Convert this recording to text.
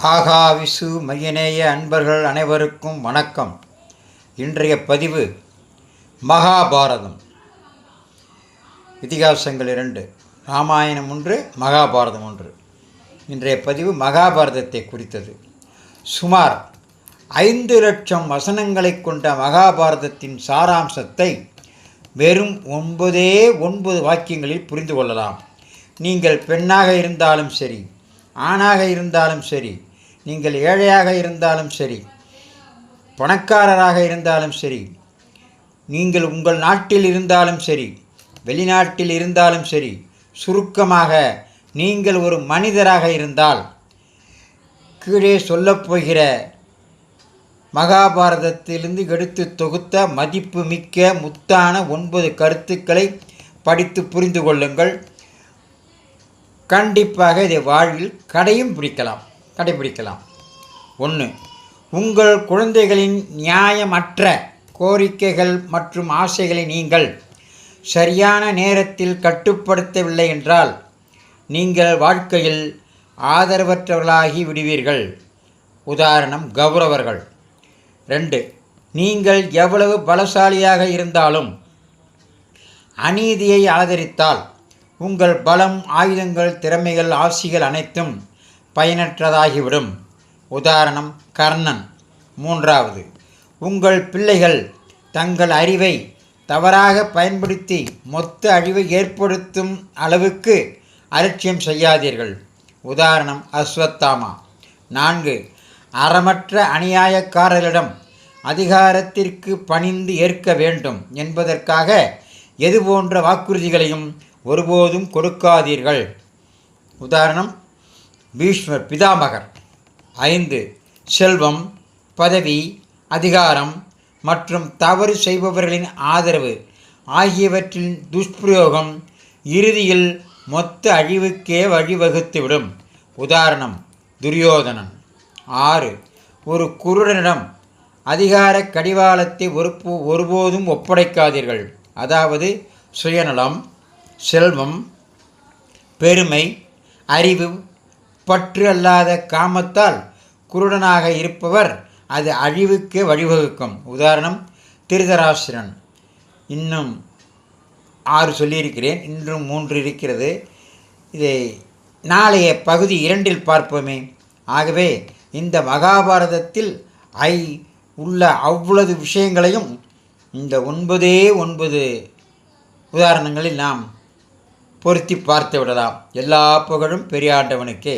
ஆகாவிசு மையநேய அன்பர்கள் அனைவருக்கும் வணக்கம். இன்றைய பதிவு மகாபாரதம். இதிகாசங்கள் இரண்டு. ராமாயணம் ஒன்று மகாபாரதம் ஒன்று. இன்றைய பதிவு மகாபாரதத்தை குறித்தது. சுமார் ஐந்து லட்சம் வசனங்களை கொண்ட மகாபாரதத்தின் சாராம்சத்தை வெறும் ஒன்பதே ஒன்பது வாக்கியங்களில் புரிந்து கொள்ளலாம். நீங்கள் பெண்ணாக இருந்தாலும் சரி ஆணாக இருந்தாலும் சரி நீங்கள் ஏழையாக இருந்தாலும் சரி பணக்காரராக இருந்தாலும் சரி நீங்கள் உங்கள் நாட்டில் இருந்தாலும் சரி வெளிநாட்டில் இருந்தாலும் சரி சுருக்கமாக நீங்கள் ஒரு மனிதராக இருந்தால் கீழே சொல்லப்போகிற மகாபாரதத்திலிருந்து எடுத்து தொகுத்த மதிப்புமிக்க முத்தான ஒன்பது கருத்துக்களை படித்து புரிந்து கொள்ளுங்கள். கண்டிப்பாக இதை வாழ்வில் கடையும் பிடிக்கலாம் கடைபிடிக்கலாம். ஒன்று உங்கள் குழந்தைகளின் நியாயமற்ற கோரிக்கைகள் மற்றும் ஆசைகளை நீங்கள் சரியான நேரத்தில் கட்டுப்படுத்தவில்லை என்றால் நீங்கள் வாழ்க்கையில் ஆதரவற்றவர்களாகி விடுவீர்கள். உதாரணம் கௌரவர்கள். ரெண்டு நீங்கள் எவ்வளவு பலசாலியாக இருந்தாலும் அநீதியை ஆதரித்தால் உங்கள் பலம் ஆயுதங்கள் திறமைகள் ஆசிகள் அனைத்தும் பயனற்றதாகிவிடும். உதாரணம் கர்ணன். மூன்றாவது உங்கள் பிள்ளைகள் தங்கள் அறிவை தவறாக பயன்படுத்தி மொத்த அழிவை ஏற்படுத்தும் அளவுக்கு அலட்சியம் செய்யாதீர்கள். உதாரணம் அஸ்வத்தாமா. நான்கு அறமற்ற அநியாயக்காரர்களிடம் அதிகாரத்திற்கு பணிந்து ஏற்க வேண்டும் என்பதற்காக எது போன்ற வாக்குறுதிகளையும் ஒருபோதும் கொடுக்காதீர்கள். உதாரணம் பீஷ்மர் பிதாமகர். ஐந்து செல்வம் பதவி அதிகாரம் மற்றும் தவறு செய்பவர்களின் ஆதரவு ஆகியவற்றின் துஷ்பிரயோகம் இறுதியில் மொத்த அழிவுக்கே வழிவகுத்துவிடும். உதாரணம் துரியோதனன். ஆறு ஒரு குருடனிடம் அதிகார கடிவாளத்தை ஒரு ஒருபோதும் ஒப்படைக்காதீர்கள். அதாவது சுயநலம் செல்வம் பெருமை அறிவு பற்று அல்லாத காமத்தால் குருடனாக இருப்பவர் அது அழிவுக்கு வழிவகுக்கும். உதாரணம் திருதராசிரன் இன்னும் ஆறு சொல்லியிருக்கிறேன். இன்றும் மூன்று இருக்கிறது. இதை நாளைய பகுதி இரண்டில் பார்ப்போமே. ஆகவே இந்த மகாபாரதத்தில் ஐ உள்ள அவ்வளவு விஷயங்களையும் இந்த ஒன்பதே ஒன்பது உதாரணங்களில் நாம் பொருத்தி பார்த்து விடலாம் எல்லா புகழும் பெரியாண்டவனுக்கே